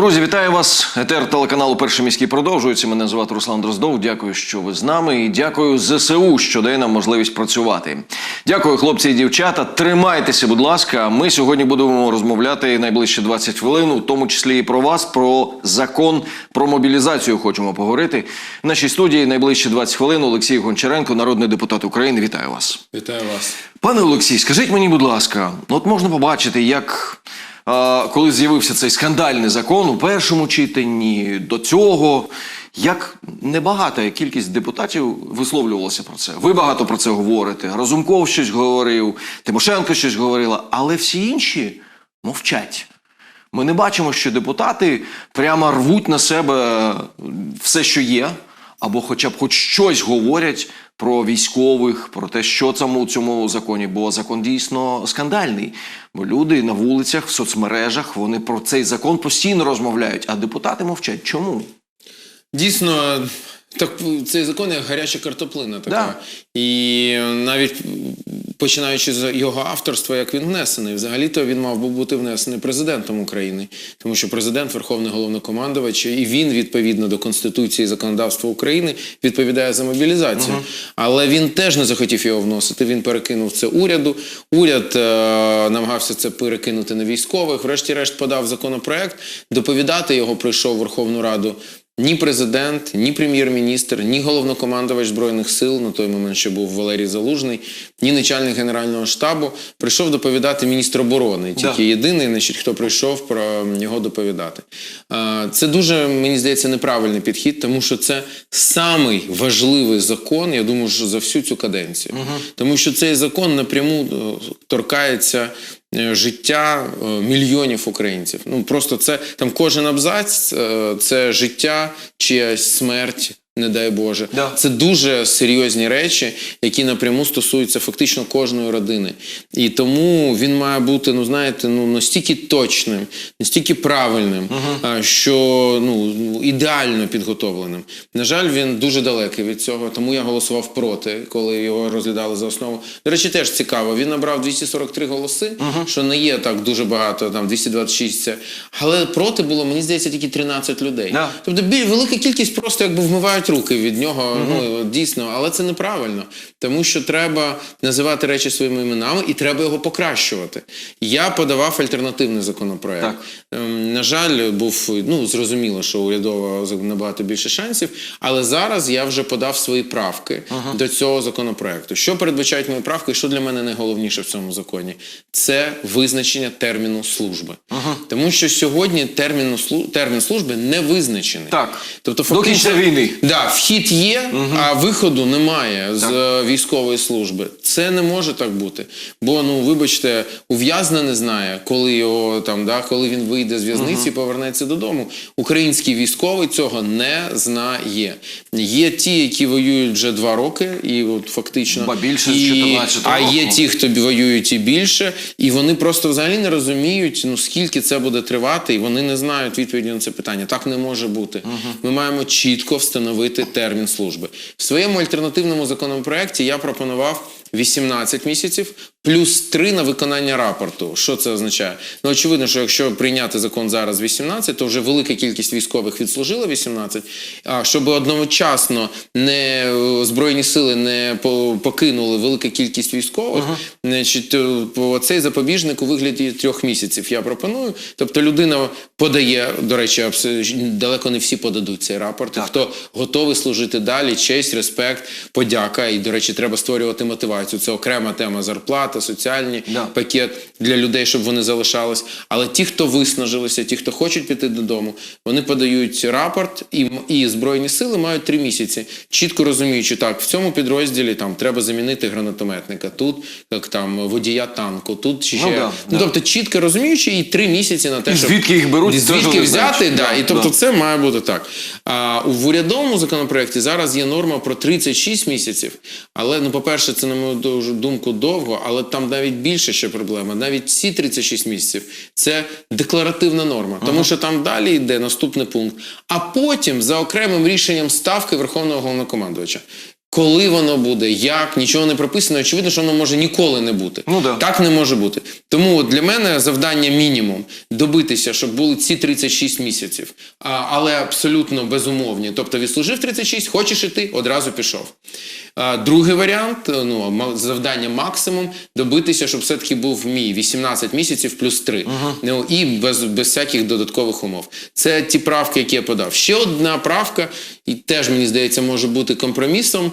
Друзі, вітаю вас. Етер телеканалу Перший міський продовжується. Мене звати Руслан Дроздов. Дякую, що ви з нами. І дякую ЗСУ, що дає нам можливість працювати. Дякую, хлопці і дівчата. Тримайтеся, будь ласка. Ми сьогодні будемо розмовляти найближче 20 хвилин, у тому числі і про вас, про закон про мобілізацію. Хочемо поговорити. В нашій студії найближче 20 хвилин. Олексій Гончаренко, народний депутат України. Вітаю вас. Вітаю вас. Пане Олексій, скажіть мені, будь ласка, от можна побачити, як коли з'явився цей скандальний закон у першому читанні до цього, як небагата кількість депутатів висловлювалася про це. Ви багато про це говорите. Разумков щось говорив, Тимошенко щось говорила, але всі інші мовчать. Ми не бачимо, що депутати прямо рвуть на себе все, що є, або хоча б хоч щось говорять про військових, про те, що там у цьому законі, бо закон дійсно скандальний. Бо люди на вулицях, в соцмережах, вони про цей закон постійно розмовляють, а депутати мовчать. Чому? Дійсно, так цей закон як гаряча картоплина така. Да. І навіть починаючи з його авторства, як він внесений, взагалі-то він мав би бути внесений президентом України, тому що президент, верховний головнокомандувач, і він відповідно до конституції і законодавства України відповідає за мобілізацію. Але він теж не захотів його вносити. Він перекинув це уряду. Уряд е, намагався це перекинути на військових. Врешті-решт подав законопроект. Доповідати його прийшов в Верховну Раду. Ні президент, ні прем'єр-міністр, ні головнокомандувач збройних сил на той момент, що був Валерій Залужний, ні начальник генерального штабу прийшов доповідати міністр оборони. Тільки Да. єдиний, значить, хто прийшов про нього доповідати. Це дуже мені здається неправильний підхід, тому що це самий важливий закон, я думаю, що за всю цю каденцію, тому що цей закон напряму е, торкається життя е, мільйонів українців. Ну просто це там кожен абзац е, це життя, чиясь смерть. Не дай Боже, Да. це дуже серйозні речі, які напряму стосуються фактично кожної родини. І тому він має бути, ну знаєте, ну настільки точним, настільки правильним, а, що ну ідеально підготовленим. На жаль, він дуже далекий від цього, тому я голосував проти, коли його розглядали за основу. До речі, теж цікаво. Він набрав 243 голоси, що не є так дуже багато, там 226 це. Але проти було, мені здається, тільки 13 людей. Да. Тобто велика кількість просто якби вмивають руки від нього. Ну дійсно, але це неправильно, тому що треба називати речі своїми іменами і треба його покращувати. Я подавав альтернативний законопроект. Так. Ем, На жаль, був ну зрозуміло, що урядова набагато більше шансів, але зараз я вже подав свої правки до цього законопроекту. Що передбачають мої правки, і що для мене найголовніше в цьому законі? Це визначення терміну служби. Тому що сьогодні термін, термін служби не визначений. Так. Тобто, До кінця війни. Да, вхід є, а виходу немає з е, військової служби. Це не може так бути. Бо, ну, вибачте, ув'язне не знає, коли його там, да, коли він вийде з в'язниці і повернеться додому. Український військовий цього не знає. Є ті, які воюють вже два роки, і от фактично Ба більше і, 14 а є ті, хто воюють і більше, і вони просто взагалі не розуміють, ну скільки це буде тривати, і вони не знають відповіді на це питання. Так не може бути. Ми маємо чітко встановити термін служби. В своєму альтернативному законопроекті я пропонував 18 місяців плюс 3 на виконання рапорту. Що це означає? Ну очевидно, що якщо прийняти закон зараз 18, то вже велика кількість військових відслужила 18, а щоб одночасно не е, збройні сили не покинули велика кількість військових, значить е, цей запобіжник у вигляді трьох місяців я пропоную. Тобто людина подає, до речі, далеко не всі подадуть цей рапорт. Хто готовий служити далі, честь, респект, подяка. І, до речі, треба створювати мотивацію. Це окрема тема зарплата, соціальні Да. пакет для людей, щоб вони залишались. Але ті, хто виснажилися, ті, хто хочуть піти додому, вони подають рапорт, і, і збройні сили мають три місяці, чітко розуміючи, так в цьому підрозділі там треба замінити гранатометника, тут як там водія танку, тут ще Ну да, ну, да. тобто чітко розуміючи, і три місяці на те, І щоб звідки їх беруть, звідки взяти, да, Да, і тобто да. це має бути так. А у в урядовому законопроекті зараз є норма про 36 місяців. Але ну, по-перше, це на мою дуже думку довго, але там навіть більше ще проблема. Навіть ці 36 місяців це декларативна норма, тому що там далі йде наступний пункт. А потім за окремим рішенням ставки Верховного головнокомандувача. Коли воно буде, як, нічого не прописано, очевидно, що воно може ніколи не бути. Ну да. Так не може бути. Тому от для мене завдання мінімум добитися, щоб були ці 36 місяців, а, але абсолютно безумовні. Тобто відслужив 36, хочеш іти, одразу пішов. А, другий варіант, ну ма- завдання максимум добитися, щоб все-таки був мій 18 місяців плюс 3. Ну і без, без всяких додаткових умов. Це ті правки, які я подав. Ще одна правка, і теж мені здається, може бути компромісом.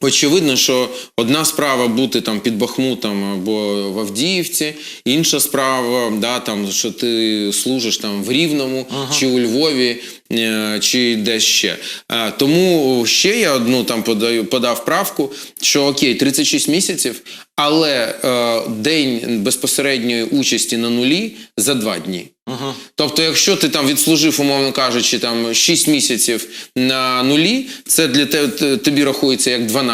Очевидно, що одна справа бути там під Бахмутом або в Авдіївці, інша справа, да, там, що ти служиш там в Рівному чи у Львові, е, чи десь ще. Е, Тому ще я одну там подаю, подав правку, що окей, 36 місяців, але е, день безпосередньої участі на нулі за два дні. Тобто, якщо ти там відслужив, умовно кажучи, там 6 місяців на нулі, це для тебе тобі рахується як 12.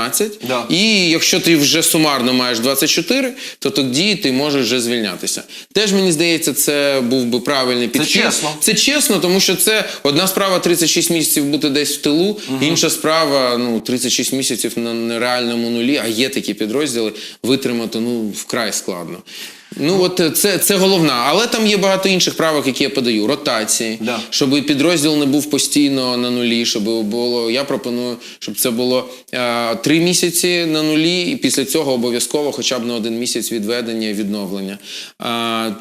Да. І якщо ти вже сумарно маєш 24, то тоді ти можеш вже звільнятися. Теж мені здається, це був би правильний підхід. чесно. Це чесно, тому що це одна справа 36 місяців бути десь в тилу, інша справа ну 36 місяців на нереальному нулі, а є такі підрозділи, витримати ну вкрай складно. Ну от е, це, це головна, але там є багато інших правок, які я подаю. Ротації, Да. щоб підрозділ не був постійно на нулі, щоб було. Я пропоную, щоб це було е, три місяці на нулі, і після цього обов'язково хоча б на один місяць відведення і відновлення. Е,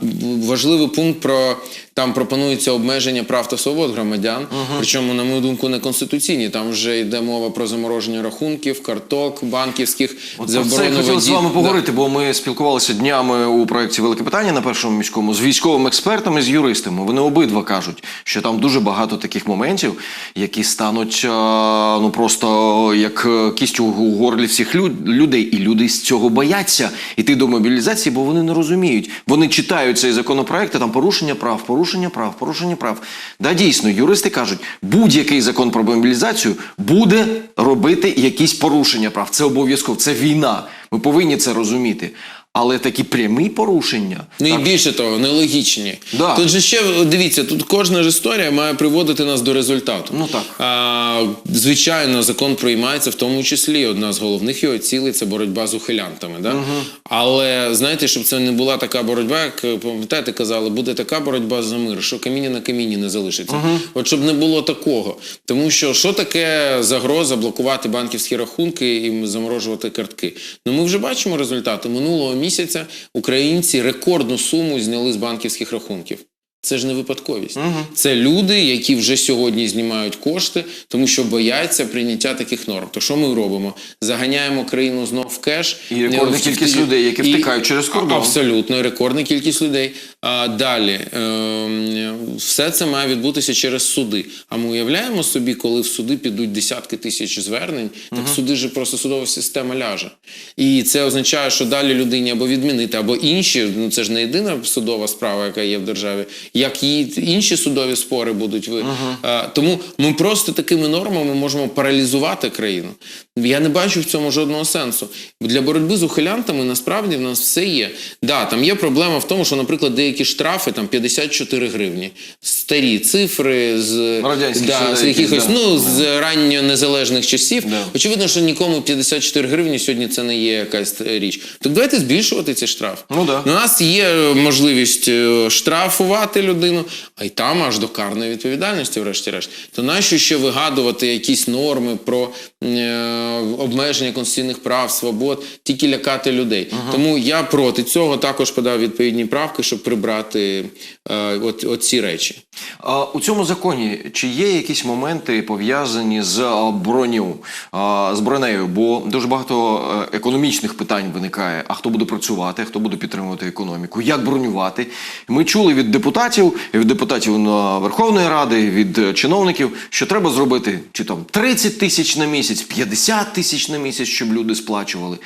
важливий пункт про там пропонується обмеження прав та свобод громадян. Причому, на мою думку, не конституційні. Там вже йде мова про замороження рахунків, карток, банківських От про це я хотів з вами поговорити, бо ми спілкувалися днями у проєкті Велике питання на першому міському з військовими експертами, з юристами. Вони обидва кажуть, що там дуже багато таких моментів, які стануть ну просто як е, кістю у горлі всіх люд- людей, і люди з цього бояться іти до мобілізації, бо вони не розуміють. Вони читають цей законопроект, а там порушення прав, порушення прав, порушення прав. Да, дійсно, юристи кажуть, будь-який закон про мобілізацію буде робити якісь порушення прав. Це обов'язково, це війна. Ми повинні це розуміти. Але такі прямі порушення. Ну і більше того, нелогічні. Да. Тут же ще дивіться, тут кожна ж історія має приводити нас до результату. Ну так. А, звичайно, закон приймається в тому числі. Одна з головних його цілей це боротьба з ухилянтами. Да? Але знаєте, щоб це не була така боротьба, як пам'ятаєте, казали, буде така боротьба за мир, що каміння на камінні не залишиться. От щоб не було такого. Тому що що таке загроза блокувати банківські рахунки і заморожувати картки? Ну ми вже бачимо результати. Минулого місяця українці рекордну суму зняли з банківських рахунків. Це ж не випадковість. Це люди, які вже сьогодні знімають кошти, тому що бояться прийняття таких норм. То що ми робимо? Заганяємо країну знов в кеш. І рекордна Е, кількість людей, які і- втикають через кордон. Абсолютно, рекордна кількість людей. А далі ем, все це має відбутися через суди. А ми уявляємо собі, коли в суди підуть десятки тисяч звернень, так суди ж просто судова система ляже. І це означає, що далі людині або відмінити, або інші. Ну це ж не єдина судова справа, яка є в державі. Як її інші судові спори будуть ви. А, тому ми просто такими нормами можемо паралізувати країну. Я не бачу в цьому жодного сенсу. Для боротьби з ухилянтами насправді в нас все є. Да, там є проблема в тому, що, наприклад, деякі штрафи там 54 гривні. Старі цифри з, Радянські да, з якихось да. ну, з ранньо незалежних часів. Да. Очевидно, що нікому 54 гривні сьогодні це не є якась е, річ. Так давайте збільшувати ці штрафи. Ну да. У нас є е, можливість е, штрафувати людину, а й там аж до карної відповідальності, врешті-решт. То нащо ще вигадувати якісь норми про е, обмеження конституційних прав, свобод, тільки лякати людей. Тому я проти цього також подав відповідні правки, щоб прибрати е, от, от ці речі. А у цьому законі чи є якісь моменти пов'язані з броню, з бронею? Бо дуже багато е, економічних питань виникає. А хто буде працювати, хто буде підтримувати економіку, як бронювати? Ми чули від депутатів, від депутатів Верховної Ради, від е, чиновників, що треба зробити чи там 30 тисяч на місяць, 50 тисяч на місяць, щоб люди сплачували.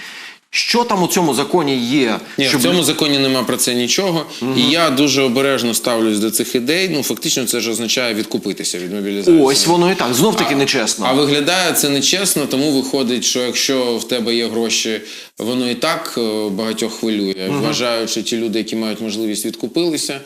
Що там у цьому законі є? Ні, в цьому законі нема про це нічого. І я дуже обережно ставлюсь до цих ідей. Ну, фактично, це ж означає відкупитися від мобілізації. Ось воно і так. Знов таки нечесно. А виглядає це нечесно, тому виходить, що якщо в тебе є гроші, воно і так е, багатьох хвилює. Вважають, що ті люди, які мають можливість відкупилися,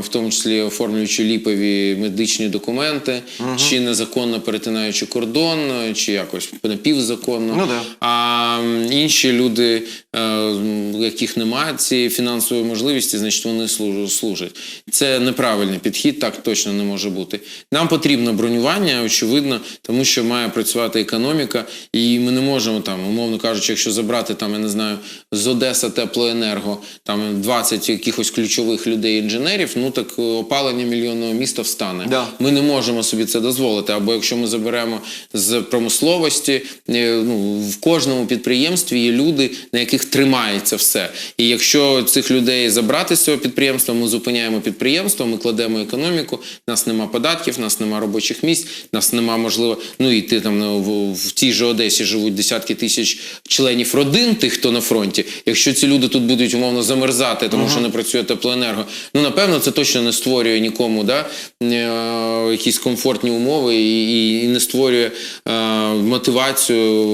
в тому числі оформлюючи ліпові медичні документи, чи незаконно перетинаючи кордон, е, чи якось напівзаконно. Ну да. А інші люди, е, м, яких немає цієї фінансової можливості, значить вони служать. Це неправильний підхід, так точно не може бути. Нам потрібно бронювання, очевидно, тому що має працювати економіка, і ми не можемо там, умовно кажучи, якщо забрати там, я не знаю, з Одеса теплоенерго, там 20 якихось ключових людей інженерів, ну так е, опалення мільйонного міста встане. Да. Ми не можемо собі це дозволити. Або якщо ми заберемо з промисловості, е, ну в кожному підприємстві є люди, на яких тримається все. І якщо цих людей забрати з цього підприємства, ми зупиняємо підприємство, ми кладемо економіку. Нас нема податків, нас нема робочих місць, нас нема можливо. Ну і ти там ну, в, в тій же Одесі живуть десятки тисяч членів родин, тих, хто на фронті. Якщо ці люди тут будуть умовно замерзати, тому що не працює теплоенерго, ну напевно це точно не створює нікому да, е, якісь комфортні умови і, і, і не створює е, мотивацію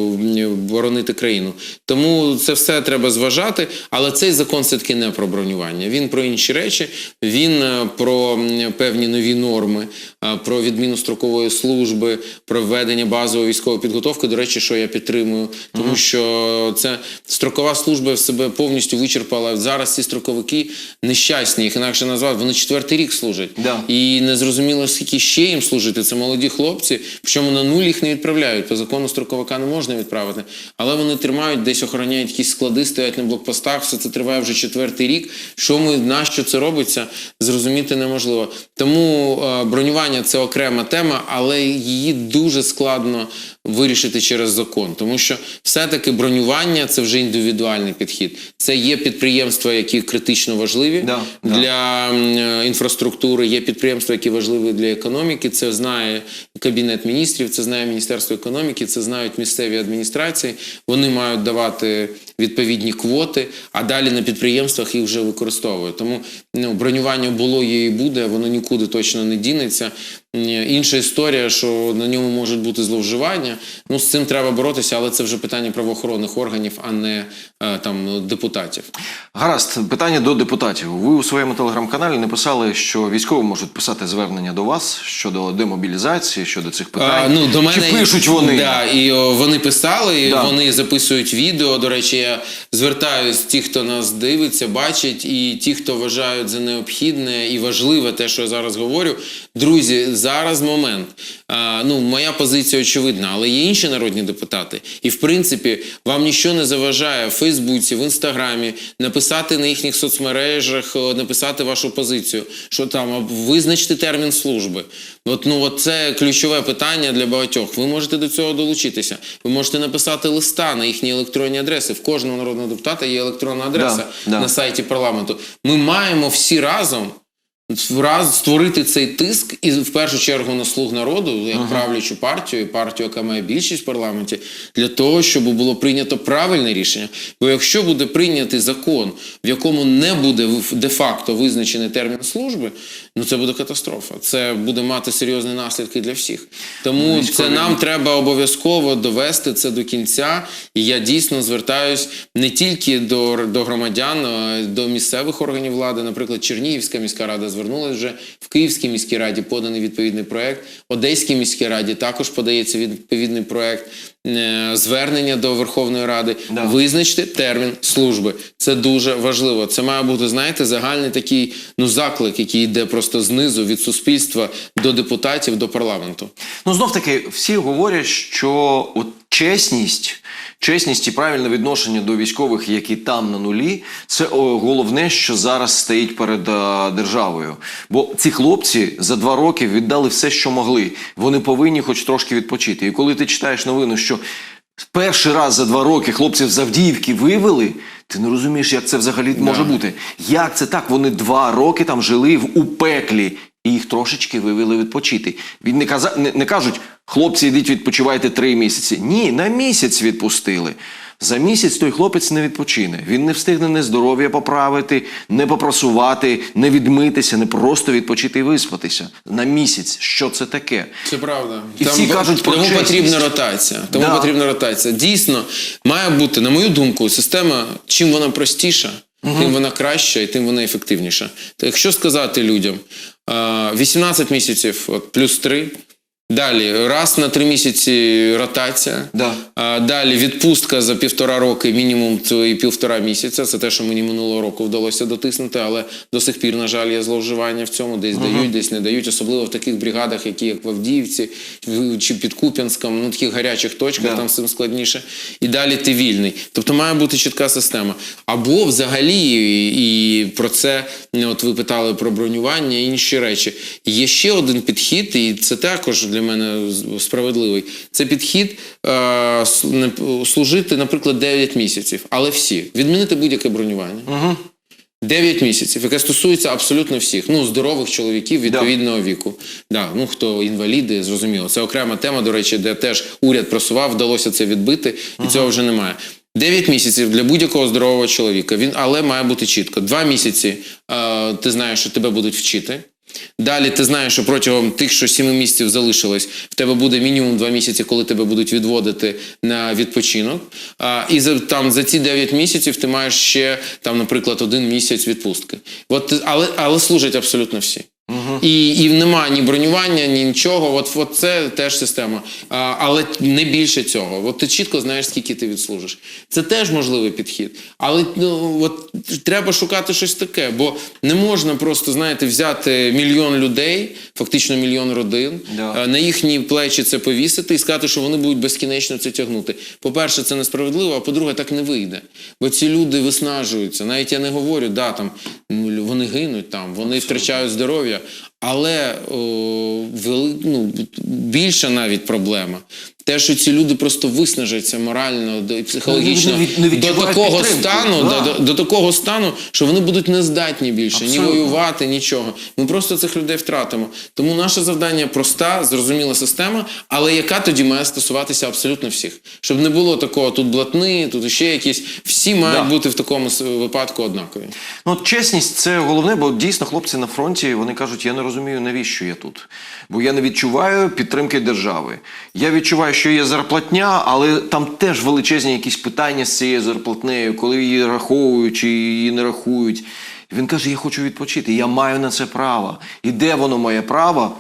боронити країну. Тому це все треба зважати. Але цей закон все-таки не про бронювання. Він про інші речі, він е, про певні нові норми, е, про відміну строкової служби, про введення базової військової підготовки. До речі, що я підтримую, тому що це строкова служба в себе повністю вичерпала. Зараз ці строковики нещасні, їх інакше назвати. Вони четвертий рік служать. Да. І не зрозуміло, скільки ще їм служити. Це молоді хлопці, причому на нуль їх не відправляють. По закону строковика не можна відправити. Але вони тримають, десь охороняють якісь склади, стоять на блокпостах. Все це триває вже четвертий рік. Що ми на що це робиться, зрозуміти неможливо. Тому е, бронювання це окрема тема, але її дуже складно вирішити через закон, тому що все-таки бронювання це вже індивідуальний підхід. Це є підприємства, які критично важливі Да, да. для м, е, інфраструктури, є підприємства, які важливі для економіки. Це знає кабінет міністрів, це знає міністерство економіки, це знають місцеві адміністрації. Вони мають давати відповідні квоти, а далі на підприємствах їх вже використовують. Тому ну, бронювання було є і буде, воно нікуди точно не дінеться. Інша історія, що на ньому можуть бути зловживання. Ну з цим треба боротися, але це вже питання правоохоронних органів, а не е, там депутатів. Гаразд, питання до депутатів. Ви у своєму телеграм-каналі написали, що військові можуть писати звернення до вас щодо демобілізації, щодо цих питань. А, ну, до мене Чи пишуть вони? Да, і о, вони писали, і Да. вони записують відео. До речі, я звертаюсь ті, хто нас дивиться, бачить, і ті, хто вважають за необхідне і важливе те, що я зараз говорю. Друзі, зараз момент. А, ну, моя позиція очевидна, але є інші народні депутати. І в принципі, вам нічого не заважає в Фейсбуці, в інстаграмі написати на їхніх соцмережах, написати вашу позицію, що там визначити термін служби. От ну от це ключове питання для багатьох. Ви можете до цього долучитися. Ви можете написати листа на їхні електронні адреси. В кожного народного депутата є електронна адреса Да, да. на сайті парламенту. Ми маємо всі разом. Раз створити цей тиск і в першу чергу на слуг народу, як правлячу партію, партію, яка має більшість в парламенті, для того, щоб було прийнято правильне рішення. Бо якщо буде прийнятий закон, в якому не буде де-факто визначений термін служби, ну це буде катастрофа. Це буде мати серйозні наслідки для всіх. Тому це нам треба обов'язково довести це до кінця. І я дійсно звертаюсь не тільки до, до громадян, а й до місцевих органів влади. Наприклад, Чернігівська міська рада звернулася вже в Київській міській раді поданий відповідний проект. Одеській міській раді також подається відповідний проект. Е, Звернення до Верховної Ради Да. визначити термін служби. Це дуже важливо. Це має бути, знаєте, загальний такий ну заклик, який йде просто знизу від суспільства до депутатів, до парламенту. Ну, знов таки, всі говорять, що от чесність, чесність і правильне відношення до військових, які там на нулі, це головне, що зараз стоїть перед е, державою. Бо ці хлопці за два роки віддали все, що могли. Вони повинні хоч трошки відпочити. І коли ти читаєш новину, що перший раз за два роки хлопців з Авдіївки вивели. Ти не розумієш, як це взагалі може бути. Як це так? Вони два роки там жили в у пеклі, і їх трошечки вивели відпочити. Він не каза, не, не кажуть, хлопці, йдіть відпочивайте три місяці. Ні, на місяць відпустили. За місяць той хлопець не відпочине. Він не встигне не здоров'я поправити, не попрасувати, не відмитися, не просто відпочити і виспатися. На місяць. Що це таке? Це правда. І всі кажуть про тому чесність. потрібна ротація. Тому Да. потрібна ротація. Дійсно, має бути, на мою думку, система, чим вона простіша, тим вона краща і тим вона ефективніша. То якщо сказати людям а, 18 місяців, от плюс 3, далі раз на 3 місяці ротація. Да. А, Далі відпустка за півтора роки, мінімум і півтора місяця. Це те, що мені минулого року вдалося дотиснути, але до сих пір, на жаль, є зловживання в цьому. Десь дають, десь не дають, особливо в таких бригадах, які як в Авдіївці чи під Куп'янськом, ну таких гарячих точках, Да. там з цим складніше. І далі ти вільний. Тобто має бути чітка система. Або взагалі, і, про це от ви питали про бронювання і інші речі. Є ще один підхід, і це також для мене справедливий. Це підхід е, служити, наприклад, 9 місяців, але всі відмінити будь-яке бронювання. Угу. 9 місяців, яке стосується абсолютно всіх, ну здорових чоловіків відповідного віку. Да, ну хто інваліди, зрозуміло. Це окрема тема, до речі, де теж уряд просував, вдалося це відбити, і цього вже немає. 9 місяців для будь-якого здорового чоловіка. Він але має бути чітко. Два місяці е, ти знаєш, що тебе будуть вчити. Далі ти знаєш, що протягом тих, що 7 місяців залишилось, в тебе буде мінімум 2 місяці, коли тебе будуть відводити на відпочинок. А, і за там за ці 9 місяців ти маєш ще там, наприклад, один місяць відпустки. От але, але служать абсолютно всі. І, і немає ні бронювання, ні нічого. От, от це теж система. А, але не більше цього. От ти чітко знаєш, скільки ти відслужиш. Це теж можливий підхід. Але ну, от, треба шукати щось таке, бо не можна просто, знаєте, взяти мільйон людей, фактично мільйон родин, Да. е, на їхні плечі це повісити і сказати, що вони будуть безкінечно це тягнути. По-перше, це несправедливо, а по-друге, так не вийде. Бо ці люди виснажуються. Навіть я не говорю, да, там ну, вони гинуть там, вони втрачають здоров'я. Але о, вели, ну, більша навіть проблема. Те, що ці люди просто виснажаться морально і психологічно Не від- не до такого підтримки. стану, Да. до, до такого стану, що вони будуть нездатні більше ні воювати, нічого. Ми просто цих людей втратимо. Тому наше завдання проста, зрозуміла система, але яка тоді має стосуватися абсолютно всіх, щоб не було такого тут блатни, тут ще якісь. Всі мають Да. бути в такому випадку однакові. Ну, от чесність це головне, бо дійсно хлопці на фронті вони кажуть, я не розумію, навіщо я тут. Бо я не відчуваю підтримки держави. Я відчуваю, що є зарплатня, але там теж величезні якісь питання з цією зарплатнею, коли її раховують чи її не рахують. Він каже: Я хочу відпочити, я маю на це право. І де воно моє право?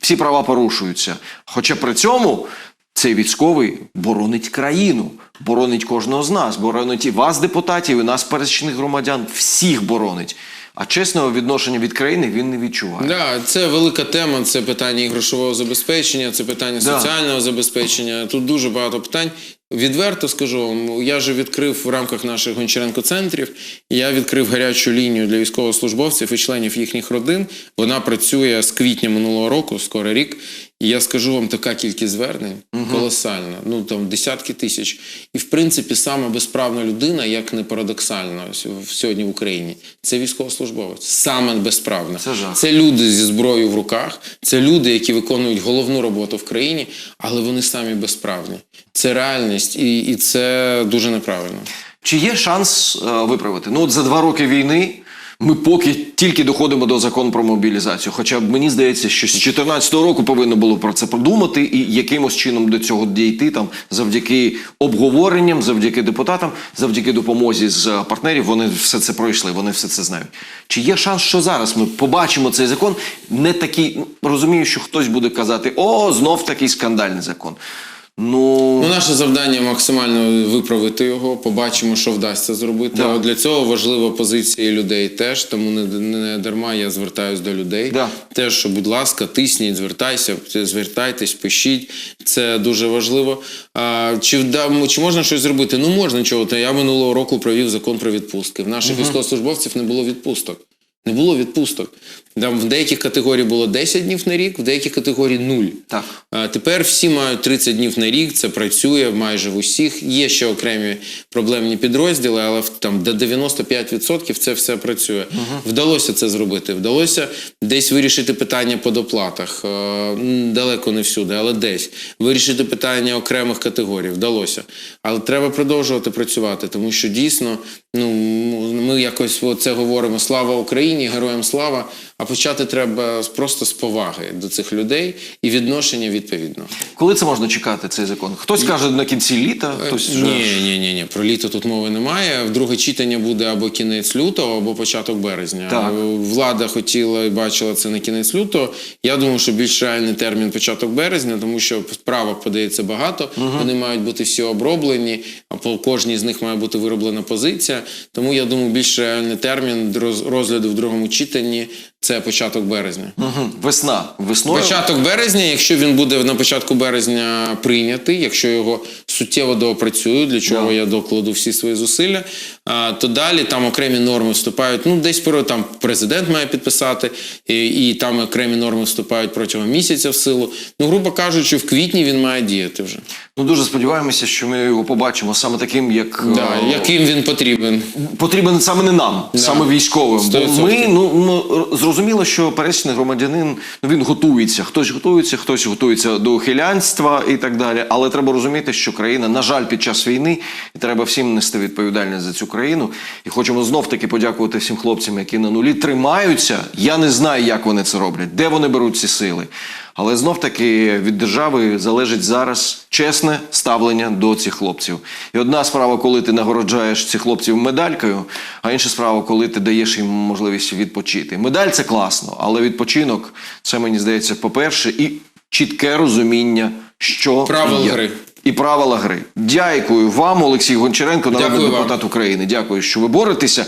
Всі права порушуються. Хоча при цьому цей військовий боронить країну, боронить кожного з нас, боронить і вас, депутатів, і нас, пересічних громадян, всіх боронить. А чесного відношення від країни він не відчуває. Да, це велика тема. Це питання і грошового забезпечення, це питання Да. соціального забезпечення. Тут дуже багато питань. Відверто скажу вам, я же відкрив в рамках наших Гончаренко центрів. Я відкрив гарячу лінію для військовослужбовців і членів їхніх родин. Вона працює з квітня минулого року, скоро рік. І я скажу вам, така кількість звернень колосальна. Ну там десятки тисяч. І в принципі, саме безправна людина, як не парадоксально сьогодні в Україні, це військовослужбовець. Саме безправна. Це жах. Це люди зі зброєю в руках, це люди, які виконують головну роботу в країні, але вони самі безправні. Це реальність, і, і це дуже неправильно. Чи є шанс е, виправити? Ну, от за два роки війни ми поки тільки доходимо до закону про мобілізацію. Хоча б мені здається, що з 2014 року повинно було про це подумати і якимось чином до цього дійти там завдяки обговоренням, завдяки депутатам, завдяки допомозі з е, партнерів. Вони все це пройшли, вони все це знають. Чи є шанс, що зараз ми побачимо цей закон? Не такий розумію, що хтось буде казати: о, знов такий скандальний закон. Ну, Ну, наше завдання максимально виправити його. Побачимо, що вдасться зробити. Да. Для цього важлива позиція людей теж. Тому не, не дарма я звертаюсь до людей. Да. Теж, що, будь ласка, тисніть, звертайся, звертайтесь, пишіть. Це дуже важливо. А, чи, вда, чи можна щось зробити? Ну можна чого. то Я минулого року провів закон про відпустки. В наших військовослужбовців не було відпусток. Не було відпусток. Там в деяких категорій було 10 днів на рік, в деяких категорій 0. Так. А Тепер всі мають 30 днів на рік, це працює майже в усіх. Є ще окремі проблемні підрозділи, але там до 95% це все працює. Вдалося це зробити. Вдалося десь вирішити питання по доплатах. Е, Далеко не всюди, але десь. Вирішити питання окремих категорій. Вдалося. Але треба продовжувати працювати, тому що дійсно ну, ми якось це говоримо слава Україні, героям слава. А почати треба просто з поваги до цих людей і відношення відповідно. Коли це можна чекати, цей закон? Хтось каже на кінці літа, хтось вже... Ні, ні, ні, ні. Про літо тут мови немає. Друге читання буде або кінець лютого, або початок березня. Так. Влада хотіла і бачила це на кінець лютого. Я думаю, що більш реальний термін початок березня, тому що справок подається багато. Вони мають бути всі оброблені, а по кожній з них має бути вироблена позиція. Тому я думаю, більш реальний термін роз- розгляду в другому читанні це початок березня. Мгм. Весна. Весною. Початок березня, якщо він буде на початку березня прийнятий, якщо його суттєво доопрацюють, для чого Да. я докладу всі свої зусилля, то далі там окремі норми вступають. Ну, десь про там президент має підписати, і, і там окремі норми вступають протягом місяця в силу. Ну, грубо кажучи, в квітні він має діяти вже. Ну дуже сподіваємося, що ми його побачимо саме таким, як Да, е, яким він потрібен. потрібен саме не нам, саме військовим. Бо 100%. ми ну, ну зрозуміло, що пересічний громадянин ну він готується. Хтось готується, хтось готується до ухилянства і так далі. Але треба розуміти, що країна, на жаль, під час війни, і треба всім нести відповідальність за цю країну. І хочемо знов таки подякувати всім хлопцям, які на нулі тримаються. Я не знаю, як вони це роблять, де вони беруть ці сили. Але знов таки від держави залежить зараз чесне ставлення до цих хлопців. І одна справа, коли ти нагороджаєш цих хлопців медалькою, а інша справа, коли ти даєш їм можливість відпочити. Медаль це класно, але відпочинок це мені здається, по-перше, і чітке розуміння, що Правил є. гри. І правила гри. Дякую вам, Олексій Гончаренко, народний депутат України. Дякую, що ви боретеся.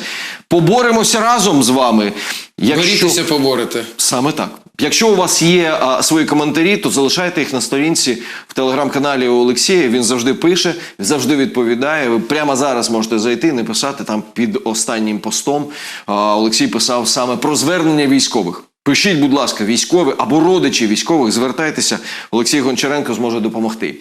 Поборемося разом з вами. Якщо... Борітеся, поборете. Саме так. Якщо у вас є а, свої коментарі, то залишайте їх на сторінці в телеграм-каналі у Олексія. Він завжди пише, завжди відповідає. Ви прямо зараз можете зайти, не писати там під останнім постом. А, Олексій писав саме про звернення військових. Пишіть, будь ласка, військові або родичі військових, звертайтеся. Олексій Гончаренко зможе допомогти.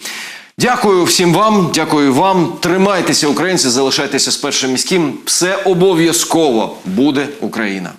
Дякую всім вам, дякую вам. Тримайтеся, українці, залишайтеся з першим міським. Все обов'язково буде Україна.